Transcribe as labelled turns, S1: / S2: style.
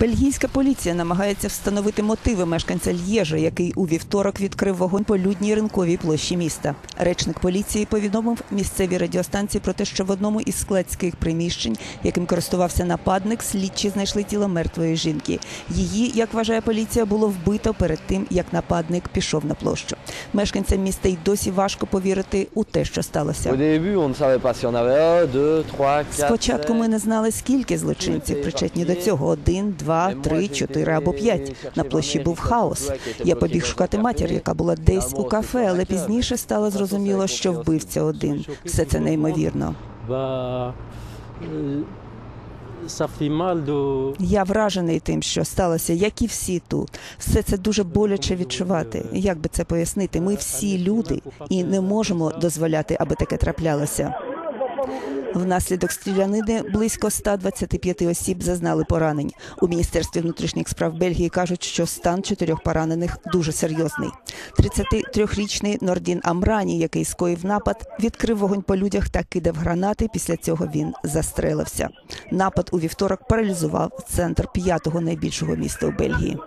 S1: Бельгійська поліція намагається встановити мотиви мешканця Л'єжа, який у вівторок відкрив вогонь по людній ринковій площі міста. Речник поліції повідомив місцевій радіостанції про те, що в одному із складських приміщень, яким користувався нападник, слідчі знайшли тіло мертвої жінки. Її, як вважає поліція, було вбито перед тим, як нападник пішов на площу. Мешканцям міста й досі важко повірити у те, що сталося. Спочатку ми не знали, скільки злочинців причетні до цього: один, два, три, чотири або п'ять. На площі був хаос. Я побіг шукати матір, яка була десь у кафе, але пізніше стало зрозуміло, що вбивця один. Все це неймовірно.
S2: De.
S1: Я вражений тим, що сталося, як і всі тут. Все це дуже боляче відчувати. Як би це пояснити? Ми всі люди і не можемо дозволяти, аби таке траплялося. Внаслідок стрілянини близько 125 осіб зазнали поранень. У міністерстві внутрішніх справ Бельгії кажуть, що стан чотирьох поранених дуже серйозний. 33-річний Нордін Амрані, який скоїв напад, відкрив вогонь по людях та кидав гранати. Після цього він застрелився. Напад у вівторок паралізував центр п'ятого найбільшого міста у Бельгії.